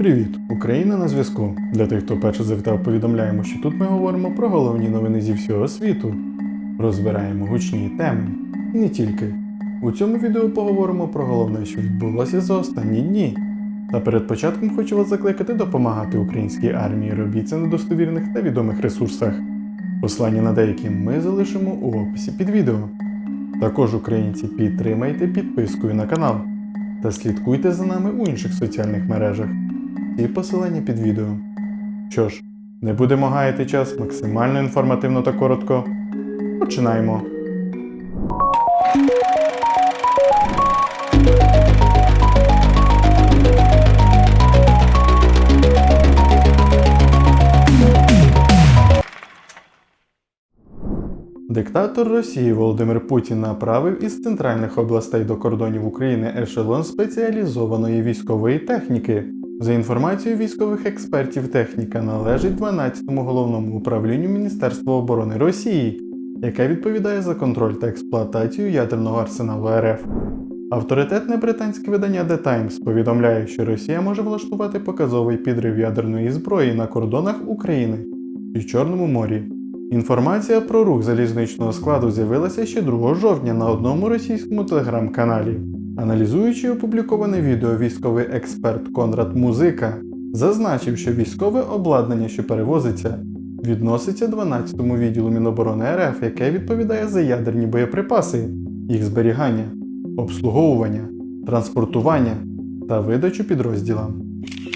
Привіт, Україна на зв'язку. Для тих, хто перше завітав, повідомляємо, що тут ми говоримо про головні новини зі всього світу. Розбираємо гучні теми. І не тільки. У цьому відео поговоримо про головне, що відбулося за останні дні. Та перед початком хочу вас закликати допомагати українській армії. Робіть це на достовірних та відомих ресурсах. Послання на деякі ми залишимо у описі під відео. Також, українці, підтримайте підпискою на канал та слідкуйте за нами у інших соціальних мережах. Всі посилання під відео. Що ж, не будемо гаяти час максимально інформативно та коротко. Починаємо. Диктатор Росії Володимир Путін направив із центральних областей до кордонів України ешелон спеціалізованої військової техніки. За інформацією військових експертів, техніка належить 12-му головному управлінню Міністерства оборони Росії, яке відповідає за контроль та експлуатацію ядерного арсеналу РФ. Авторитетне британське видання The Times повідомляє, що Росія може влаштувати показовий підрив ядерної зброї на кордонах України і Чорному морі. Інформація про рух залізничного складу з'явилася ще 2 жовтня на одному російському телеграм-каналі. Аналізуючи опубліковане відео, військовий експерт Конрад Музика зазначив, що військове обладнання, що перевозиться, відноситься 12-му відділу Міноборони РФ, яке відповідає за ядерні боєприпаси, їх зберігання, обслуговування, транспортування та видачу підрозділам.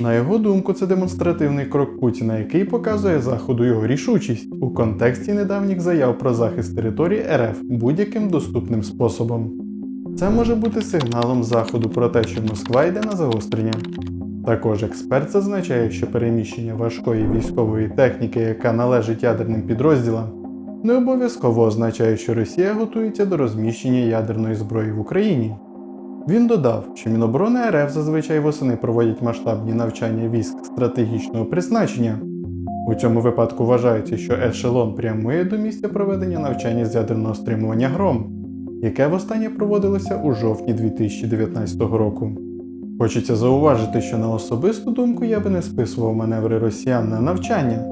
На його думку, це демонстративний крок Путіна, який показує Заходу його рішучість у контексті недавніх заяв про захист території РФ будь-яким доступним способом. Це може бути сигналом Заходу про те, що Москва йде на загострення. Також експерт зазначає, що переміщення важкої військової техніки, яка належить ядерним підрозділам, не обов'язково означає, що Росія готується до розміщення ядерної зброї в Україні. Він додав, що Міноборони РФ зазвичай восени проводять масштабні навчання військ стратегічного призначення. У цьому випадку вважається, що ешелон прямує до місця проведення навчання з ядерного стримування гром, яке востаннє проводилося у жовтні 2019 року. Хочеться зауважити, що на особисту думку я би не списував маневри росіян на навчання,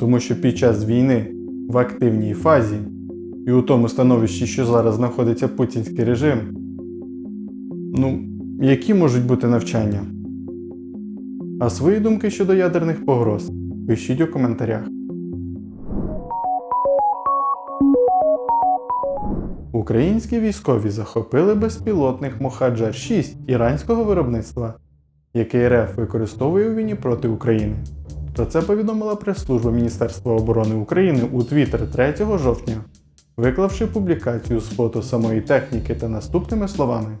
тому що під час війни в активній фазі і у тому становищі, що зараз знаходиться путінський режим, ну, які можуть бути навчання? А свої думки щодо ядерних погроз пишіть у коментарях. Українські військові захопили безпілотник Мохаджар 6 іранського виробництва, який РФ використовує у війні проти України. Про це повідомила прес-служба Міністерства оборони України у Твіттер 3 жовтня, виклавши публікацію з фото самої техніки та наступними словами.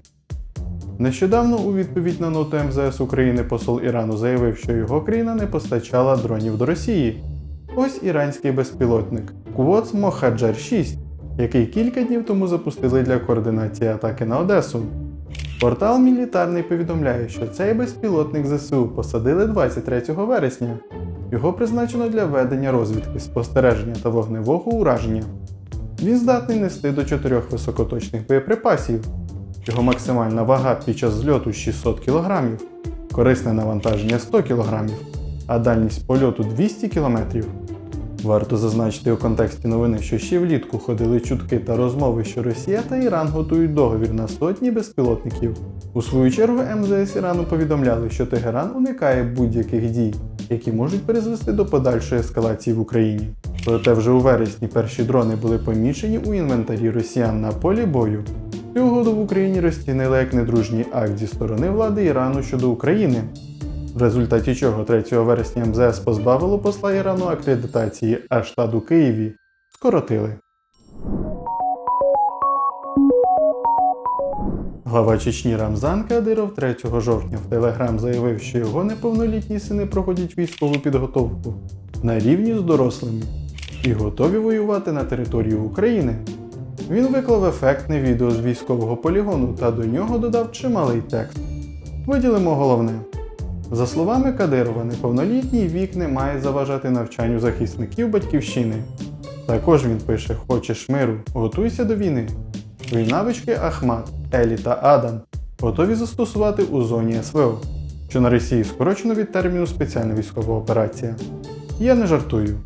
Нещодавно у відповідь на ноту МЗС України посол Ірану заявив, що його країна не постачала дронів до Росії. Ось іранський безпілотник Квоц Мохаджар 6, який кілька днів тому запустили для координації атаки на Одесу. Портал Мілітарний повідомляє, що цей безпілотник ЗСУ посадили 23 вересня. Його призначено для ведення розвідки, спостереження та вогневого ураження. Він здатний нести до 4 високоточних боєприпасів. Його максимальна вага під час зльоту 600 кг, корисне навантаження 100 кг, а дальність польоту 200 км. Варто зазначити у контексті новини, що ще влітку ходили чутки та розмови, що Росія та Іран готують договір на сотні безпілотників. У свою чергу МЗС Ірану повідомляли, що Тегеран уникає будь-яких дій, які можуть призвести до подальшої ескалації в Україні. Проте вже у вересні перші дрони були помічені у інвентарі росіян на полі бою. Цю угоду в Україні розцінили як недружній акт зі сторони влади Ірану щодо України, в результаті чого 3 вересня МЗС позбавило посла Ірану акредитації, а штат у Києві скоротили. Глава Чечні Рамзан Кадиров 3 жовтня в Телеграм заявив, що його неповнолітні сини проходять військову підготовку на рівні з дорослими і готові воювати на території України. Він виклав ефектне відео з військового полігону та до нього додав чималий текст. Виділимо головне. За словами Кадирова, неповнолітній вік не має заважати навчанню захисників батьківщини. Також він пише: Хочеш миру, готуйся до війни. Твої навички Ахмат, Елі та Адам готові застосувати у зоні СВО, що на Росії скорочено від терміну спеціальна військова операція. Я не жартую.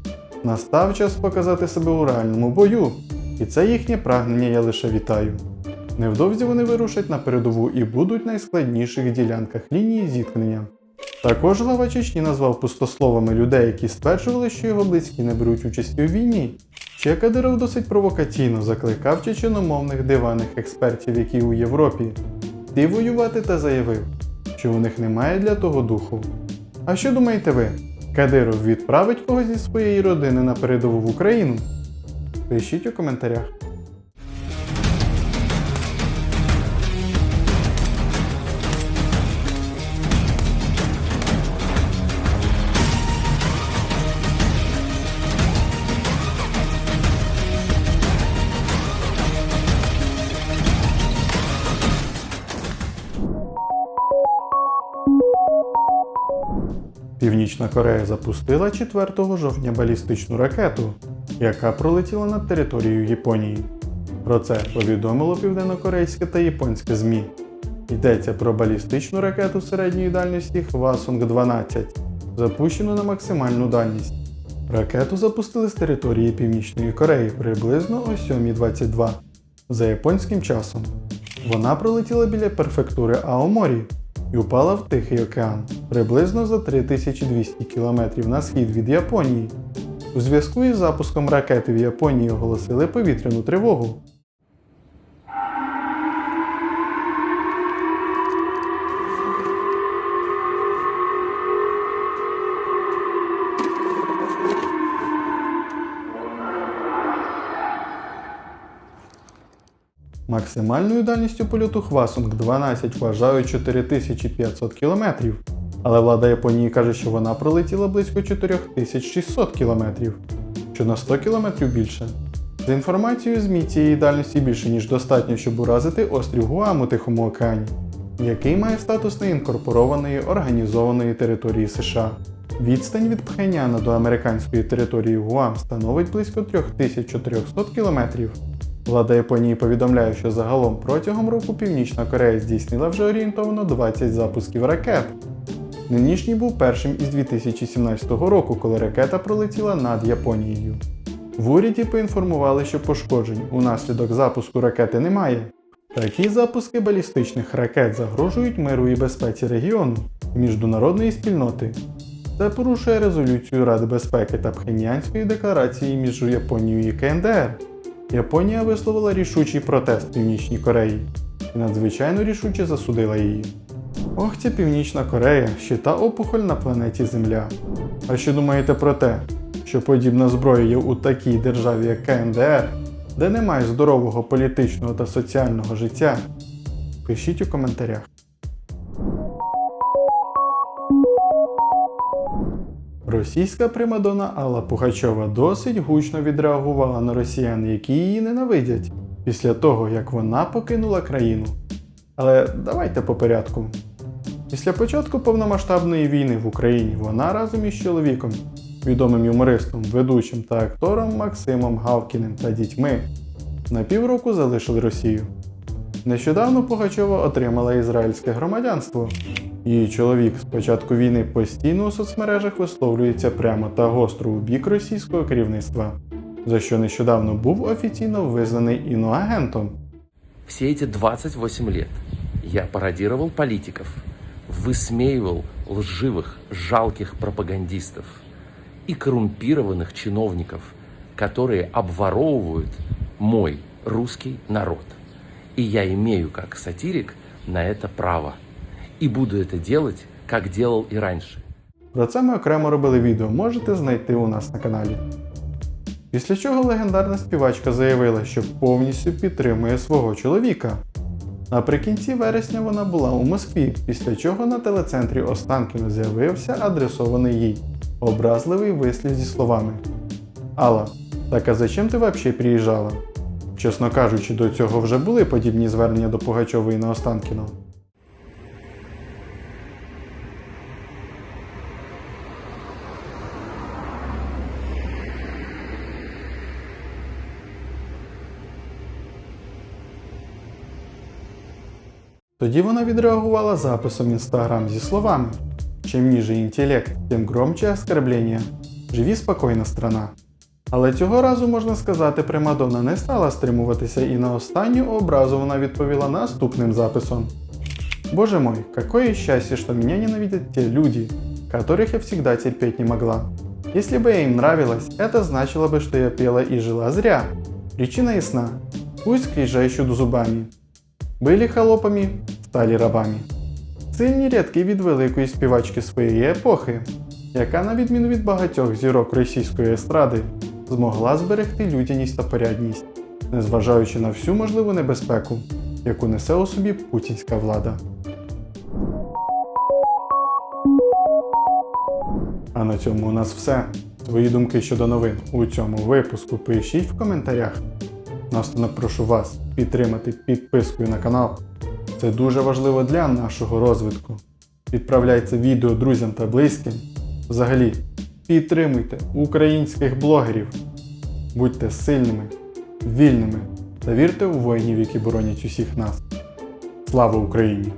Настав час показати себе у реальному бою, і це їхнє прагнення я лише вітаю. Невдовзі вони вирушать на передову і будуть на найскладніших ділянках лінії зіткнення. Також глава Чечні назвав пустословами людей, які стверджували, що його близькі не беруть участі у війні. Ще Кадиров досить провокаційно закликав чеченомовних диваних експертів, які у Європі, йти воювати та заявив, що у них немає для того духу. А що думаєте ви? Кадиров відправить когось зі своєї родини на передову в Україну? Пишіть у коментарях. Північна Корея запустила 4 жовтня балістичну ракету, яка пролетіла над територією Японії. Про це повідомило південнокорейське та японське ЗМІ. Йдеться про балістичну ракету середньої дальності Хвасунг-12, запущену на максимальну дальність. Ракету запустили з території Північної Кореї приблизно о 7.22 за японським часом. Вона пролетіла біля префектури Аоморі і упала в Тихий океан приблизно за 3200 км на схід від Японії. У зв'язку із запуском ракети в Японії оголосили повітряну тривогу. Максимальною дальністю польоту Хвасунг-12 вважають 4500 км, але влада Японії каже, що вона пролетіла близько 4600 км, що на 100 км більше. За інформацією ЗМІ цієї дальності більше ніж достатньо, щоб уразити острів Гуам у Тихому океані, який має статус неінкорпорованої організованої території США. Відстань від Пхеняна до американської території Гуам становить близько 3400 км. Влада Японії повідомляє, що загалом протягом року Північна Корея здійснила вже орієнтовно 20 запусків ракет. Нинішній був першим із 2017 року, коли ракета пролетіла над Японією. В уряді поінформували, що пошкоджень унаслідок запуску ракети немає. Такі запуски балістичних ракет загрожують миру і безпеці регіону міжнародної спільноти. Це порушує резолюцію Ради безпеки та Пхенянської декларації між Японією і КНДР. Японія висловила рішучий протест Північній Кореї і надзвичайно рішуче засудила її. Ох, ця Північна Корея ще та опухоль на планеті Земля. А що думаєте про те, що подібна зброя є у такій державі, як КНДР, де немає здорового політичного та соціального життя? Пишіть у коментарях. Російська примадона Алла Пугачова досить гучно відреагувала на росіян, які її ненавидять, після того, як вона покинула країну. Але давайте по порядку. Після початку повномасштабної війни в Україні вона разом із чоловіком, відомим юмористом, ведучим та актором Максимом Гавкіним та дітьми, на півроку залишили Росію. Нещодавно Пугачова отримала ізраїльське громадянство. Її чоловік з початку війни постійно у соцмережах висловлюється прямо та гостро у бік російського керівництва, за що нещодавно був офіційно визнаний іноагентом. Все эти 28 лет я пародировал политиков, высмеивал лживых, жалких пропагандистов и коррумпированных чиновников, которые обворовывают мой русский народ. И я имею как сатирик на это право. И буду это делать, как делал и раньше. Про це ми окремо робили відео, можете знайти у нас на каналі. Після чого легендарна співачка заявила, що повністю підтримує свого чоловіка. Наприкінці вересня вона була у Москві, після чого на телецентрі Останкіно з'явився адресований їй образливий вислів зі словами: Алла, так а зачем ти взагалі приїжджала? Чесно кажучи, до цього вже були подібні звернення до Пугачової на Останкіно. Тоді вона відреагувала записом в інстаграм зі словами: Чим ніже інтелект, тим громче оскорблення. Живі спокійно, страна. Але цього разу можна сказати, Примадонна не стала стримуватися і на останню образу вона відповіла наступним записом. Боже мой, какое счастье, что меня ненавидят те люди, которых я всегда терпеть не могла. Если бы я им нравилась, это значило бы, что я пела и жила зря. Причина ясна. Пусть скрижающут зубами. Были холопами, стали рабами. Сильні рядки від великої співачки своєї епохи, яка, на відміну від багатьох зірок російської естради, змогла зберегти людяність та порядність, незважаючи на всю можливу небезпеку, яку несе у собі путінська влада. А на цьому у нас все. Свої думки щодо новин у цьому випуску пишіть в коментарях. Наостанок прошу вас підтримати підпискою на канал. Це дуже важливо для нашого розвитку. Відправляйте відео друзям та близьким. Взагалі, підтримуйте українських блогерів. Будьте сильними, вільними та вірте у воїнів, які боронять усіх нас. Слава Україні!